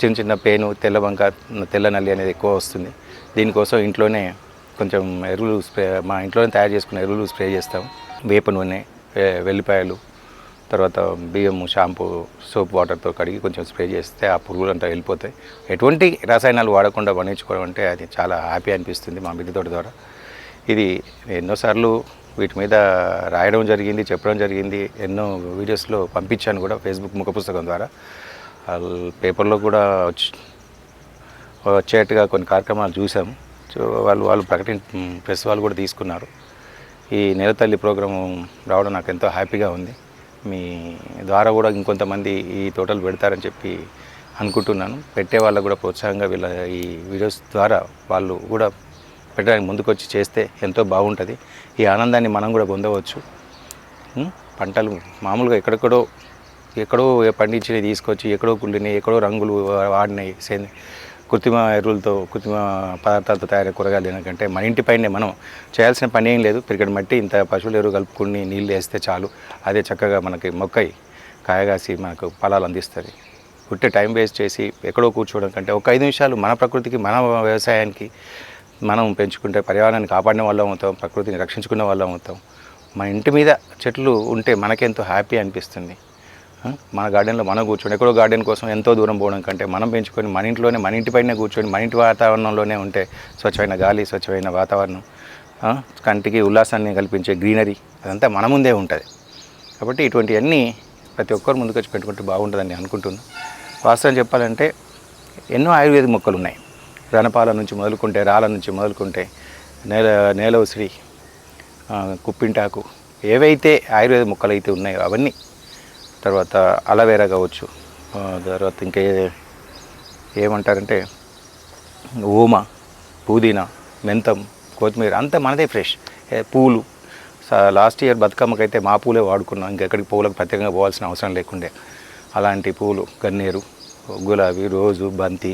చిన్న చిన్న పేను తెల్ల వంక తెల్ల నల్లి అనేది ఎక్కువ వస్తుంది. దీనికోసం ఇంట్లోనే కొంచెం ఎరువులు స్ప్రే మా ఇంట్లోనే తయారు చేసుకున్న ఎరువులు స్ప్రే చేస్తాం. వేప నూనె వెల్లిపాయలు తర్వాత బియ్యం షాంపూ సోప్ వాటర్తో కడిగి కొంచెం స్ప్రే చేస్తే ఆ పురుగులు అంతా వెళ్ళిపోతాయి. ఎటువంటి రసాయనాలు వాడకుండా పండించుకోవడం అంటే అది చాలా హ్యాపీ అనిపిస్తుంది మా మిద్దె తోట ద్వారా. ఇది ఎన్నోసార్లు వీటి మీద రాయడం జరిగింది చెప్పడం జరిగింది ఎన్నో వీడియోస్లో పంపించాను కూడా ఫేస్బుక్ ముఖ పుస్తకం ద్వారా. వాళ్ళు పేపర్లో కూడా వచ్చేట్టుగా కొన్ని కార్యక్రమాలు చూసాం. సో వాళ్ళు వాళ్ళు ప్రకటి ప్రెస్ వాళ్ళు కూడా తీసుకున్నారు. ఈ నెలతల్లి ప్రోగ్రాం రావడం నాకు ఎంతో హ్యాపీగా ఉంది. మీ ద్వారా కూడా ఇంకొంతమంది ఈ తోటలు పెడతారని చెప్పి అనుకుంటున్నాను. పెట్టే వాళ్ళకు కూడా ప్రోత్సాహంగా వీళ్ళ ఈ వీడియోస్ ద్వారా వాళ్ళు కూడా పెట్టడానికి ముందుకొచ్చి చేస్తే ఎంతో బాగుంటుంది. ఈ ఆనందాన్ని మనం కూడా పొందవచ్చు. పంటలు మామూలుగా ఎక్కడెక్కడో ఎక్కడో పండించినవి తీసుకొచ్చి ఎక్కడో కుళ్ళినాయి ఎక్కడో రంగులు వాడినాయి సేంద్ర కృత్రిమ ఎరువులతో కృత్రిమ పదార్థాలతో తయారైన కూరగాయలు తినకంటే మన ఇంటి పైనే మనం చేయాల్సిన పని ఏం లేదు. పిరికడి మట్టి ఇంత పశువుల ఎరువు కలుపుకుని నీళ్ళు వేస్తే చాలు. అదే చక్కగా మనకి మొక్కయి కాయగాసి మనకు ఫలాలు అందిస్తుంది. పుట్టే టైం వేస్ట్ చేసి ఎక్కడో కూర్చోవడం కంటే ఒక ఐదు నిమిషాలు మన ప్రకృతికి మన వ్యవసాయానికి మనం పెంచుకుంటే పర్యావరణాన్ని కాపాడిన వాళ్ళం అవుతాం ప్రకృతిని రక్షించుకున్న వాళ్ళం అవుతాం. మన ఇంటి మీద చెట్లు ఉంటే మనకెంతో హ్యాపీ అనిపిస్తుంది. మన గార్డెన్లో మనం కూర్చొని ఎక్కడో గార్డెన్ కోసం ఎంతో దూరం పోవడం కంటే మనం పెంచుకొని మన ఇంట్లోనే మన ఇంటి పైన కూర్చొని మన ఇంటి వాతావరణంలోనే ఉంటే స్వచ్ఛమైన గాలి స్వచ్ఛమైన వాతావరణం కంటికి ఉల్లాసాన్ని కల్పించే గ్రీనరీ అదంతా మన ముందే ఉంటుంది. కాబట్టి ఇటువంటివన్నీ ప్రతి ఒక్కరు ముందుకొచ్చి పెట్టుకుంటే బాగుంటుందని అనుకుంటున్నాను వాస్తవం చెప్పాలంటే ఎన్నో ఆయుర్వేద మొక్కలు ఉన్నాయి. రణపాల నుంచి మొదలుకుంటే రాళ్ళ నుంచి మొదలుకుంటే నేల నేల ఉసిరి కుప్పింటాకు ఏవైతే ఆయుర్వేద మొక్కలు అయితే ఉన్నాయో అవన్నీ తర్వాత అలవేరా కావచ్చు తర్వాత ఇంకా ఏమంటారంటే ఓమ పుదీనా మెంతం కొత్తిమీర అంతా మనదే ఫ్రెష్. పూలు. లాస్ట్ ఇయర్ బతుకమ్మకైతే మా పూలే వాడుకున్నాం. ఇంకెక్కడికి పూలకు ప్రత్యేకంగా పోవాల్సిన అవసరం లేకుండే. అలాంటి పూలు గన్నేరు గులాబీ రోజు బంతి